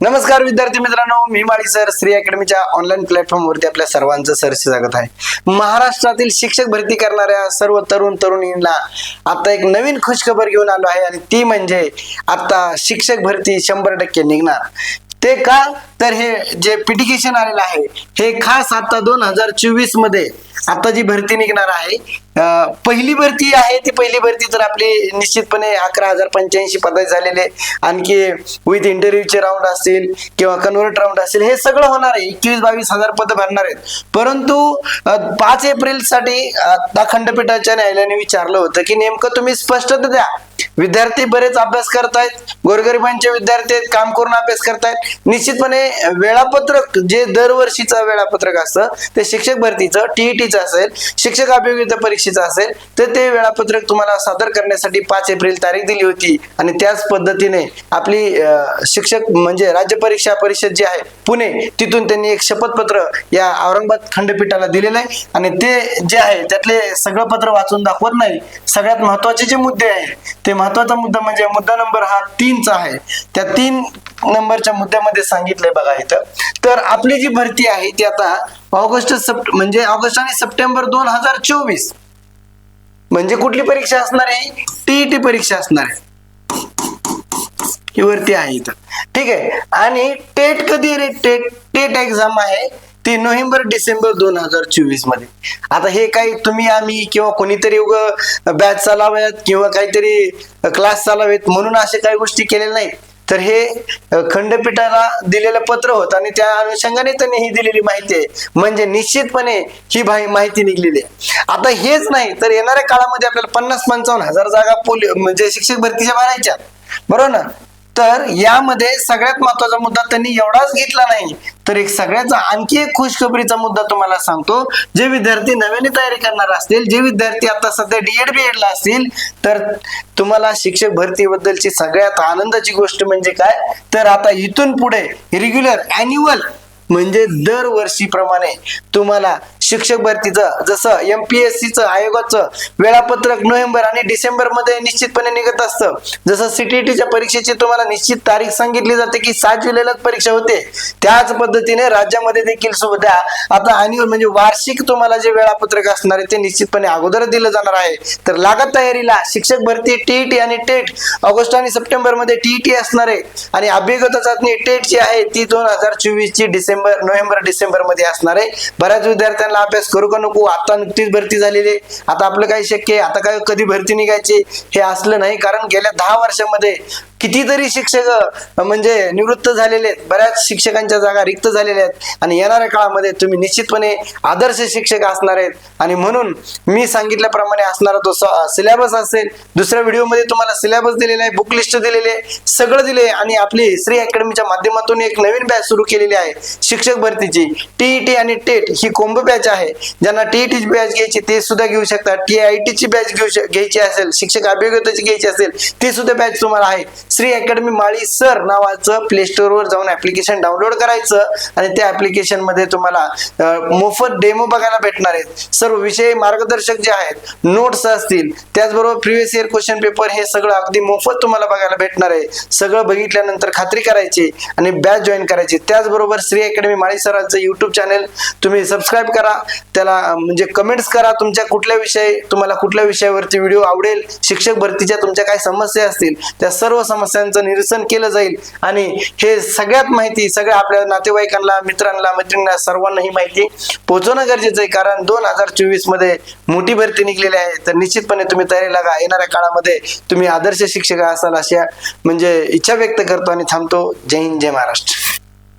नमस्कार विद्यार्थी मित्रांनो मी माळी सर श्री अकॅडमीच्या ऑनलाईन प्लॅटफॉर्मवरती आपल्या सर्वांचं सरसे स्वागत आहे. महाराष्ट्रातील शिक्षक भरती करणाऱ्या सर्व तरुण तरुणींना आता एक नवीन खुशखबर घेऊन आलो आहे आणि ती म्हणजे आता शिक्षक भरती शंभर टक्के निघणार. ते का? तर हे जे पिटिकेशन आलेलं आहे हे खास आता दोन हजार चोवीसमध्ये आता जी भरती निघणार आहे पहिली भरती आहे ती पहिली भरती तर आपली निश्चितपणे अकरा हजार पंच्याऐंशी पद झालेले आणखी विथ इंटरव्ह्यूचे राऊंड असतील किंवा कन्वर्ट राऊंड असेल हे सगळं होणार आहे. एकवीस बावीस हजार पद भरणार आहेत. परंतु पाच एप्रिलसाठी आता खंडपीठाच्या न्यायालयाने विचारलं होतं की नेमकं तुम्ही स्पष्टता द्या. विद्यार्थी बरेच अभ्यास करतायत गोरगरिबांचे विद्यार्थी आहेत काम करून अभ्यास करतायत. निश्चितपणे वेळापत्रक जे दरवर्षीचं वेळापत्रक असतं ते शिक्षक भरतीचं टीईटीचं असेल शिक्षक अभियोगिता परीक्षेचं असेल तर ते वेळापत्रक तुम्हाला सादर करण्यासाठी पाच एप्रिल तारीख दिली होती. आणि त्याच पद्धतीने आपली शिक्षक म्हणजे राज्य परीक्षा परिषद जी आहे पुणे तिथून त्यांनी एक शपथपत्र या औरंगाबाद खंडपीठाला दिलेलं आहे. आणि ते जे आहे त्यातले सगळं पत्र वाचून दाखवत नाही. सगळ्यात महत्त्वाचे जे मुद्दे आहेत ते महत्त्वाचा मुद्दा म्हणजे मुद्दा नंबर हा तीनचा आहे. त्या तीन नंबरच्या मुद्द्यामध्ये सांगितलंय बघा इथं. तर आपली जी भरती आहे ती आता ऑगस्ट सप्ट म्हणजे ऑगस्ट आणि सप्टेंबर दोन हजार चोवीस. म्हणजे कुठली परीक्षा असणार आहे? टीईटी परीक्षा असणार आहे. ही वरती आहे इथं. ठीक आहे. आणि टेट कधी रे? टेट टेट एक्झाम आहे. ते नोव्हेंबर डिसेंबर दोन हजार चोवीसमध्ये. आता हे काही तुम्ही आम्ही किंवा कोणीतरी उग बॅच चालाव्यात किंवा काहीतरी क्लास चालावेत म्हणून असे काही गोष्टी केलेल्या नाहीत. तर हे खंडपीठाला दिलेलं पत्र होतं आणि त्या अनुषंगाने त्यांनी ही दिलेली माहिती आहे. म्हणजे निश्चितपणे ही भाई माहिती निघलेली आहे. आता हेच नाही तर येणाऱ्या काळामध्ये आपल्याला पन्नास पंचावन्न हजार जागा पोली म्हणजे शिक्षक भरतीच्या भरायच्या बरोबर ना? तर यामध्ये सगळ्यात महत्त्वाचा मुद्दा त्यांनी एवढाच घेतला नाही तर एक सगळ्याचा आणखी एक खुशखबरीचा मुद्दा तुम्हाला सांगतो. जे विद्यार्थी नव्याने तयारी करणार असतील जे विद्यार्थी आता सध्या डीएड बी ला असतील तर तुम्हाला शिक्षक भरतीबद्दलची सगळ्यात आनंदाची गोष्ट म्हणजे काय? तर आता इथून पुढे रेग्युलर अॅन्युअल म्हणजे दरवर्षीप्रमाणे तुम्हाला शिक्षक भरतीचं जसं एम पी एस सीचं आयोगाचं वेळापत्रक नोव्हेंबर आणि डिसेंबरमध्ये निश्चितपणे निघत असतं. जसं सीटीईटीच्या परीक्षेची तुम्हाला निश्चित तारीख सांगितली जाते की सात जुलैलाच परीक्षा होते. त्याच पद्धतीने राज्यामध्ये देखील सुद्धा आता अॅन्युअल म्हणजे वार्षिक तुम्हाला जे वेळापत्रक असणार आहे ते निश्चितपणे अगोदर दिलं जाणार आहे. तर लागत तयारीला शिक्षक भरती टीईटी आणि टेट ऑगस्ट आणि सप्टेंबरमध्ये टीईटी असणार आहे. आणि अभिगत चाचणी टेट जी आहे ती दोन हजार चोवीस ची डिसेंबर नोव्हेंबर डिसेंबरमध्ये असणार आहे. बऱ्याच विद्यार्थ्यांना अभ्यास करू का नको? आता नुकतीच भरती झालेली आहे. आता आपलं काय शक्य आहे. आता काय कधी भरती निघायची? हे असलं नाही. कारण गेल्या दहा वर्षामध्ये कितीतरी शिक्षक म्हणजे निवृत्त झालेले आहेत. बऱ्याच शिक्षकांच्या जागा रिक्त झालेल्या आहेत. आणि येणाऱ्या काळामध्ये तुम्ही निश्चितपणे आदर्श शिक्षक असणार आहेत. आणि म्हणून मी सांगितल्याप्रमाणे असणारा तो सिलेबस असेल दुसऱ्या व्हिडिओमध्ये तुम्हाला सिलेबस दिलेला आहे बुक लिस्ट दिलेली आहे सगळं दिले आणि आपली श्री अकॅडमीच्या माध्यमातून एक नवीन बॅच सुरू केलेली आहे. शिक्षक भरतीची. टीईटी आणि टेट ही कोंब बॅच आहे. ज्यांना टीईटीची बॅच घ्यायची ते सुद्धा घेऊ शकतात. टी आय टीची बॅच घेऊ शक- घ्यायची असेल शिक्षक अभियोगिताची घ्यायची असेल ती सुद्धा बॅच तुम्हाला आहे. श्री अकॅडमी माळी सर नावाचं प्ले स्टोअरवर जाऊन ऍप्लिकेशन डाउनलोड करायचं आणि त्या ऍप्लिकेशनमध्ये तुम्हाला मोफत डेमो बघायला भेटणार आहेत. सर्व विषय मार्गदर्शक जे आहेत नोट्स असतील त्याचबरोबर प्रिव्हियस इयर क्वेश्चन पेपर हे सगळं अगदी मोफत तुम्हाला बघायला भेटणार आहे. सगळं बघितल्यानंतर खात्री करायची आणि बॅच जॉईन करायची. त्याचबरोबर श्री अकॅडमी माळी सरांचं युट्यूब चॅनल तुम्ही सबस्क्राईब करा. त्याला म्हणजे कमेंट्स करा तुमच्या कुठल्या विषय तुम्हाला कुठल्या विषयावरती व्हिडिओ आवडेल शिक्षक भरतीच्या तुमच्या काय समस्या असतील त्या सर्व समस्यांचं निरसन केलं जाईल. आणि हे सगळ्यात माहिती सगळ्या आपल्या नातेवाईकांना मित्रांना मैत्रिणींना सर्वांना ही माहिती पोहोचवणं गरजेचं आहे. कारण दोन हजार चोवीसमध्ये मोठी भरती निघलेली आहे. तर निश्चितपणे तुम्ही तयारी लागा. येणाऱ्या काळामध्ये तुम्ही आदर्श शिक्षक असाल अशा म्हणजे इच्छा व्यक्त करतो आणि थांबतो. जय हिंद जय महाराष्ट्र.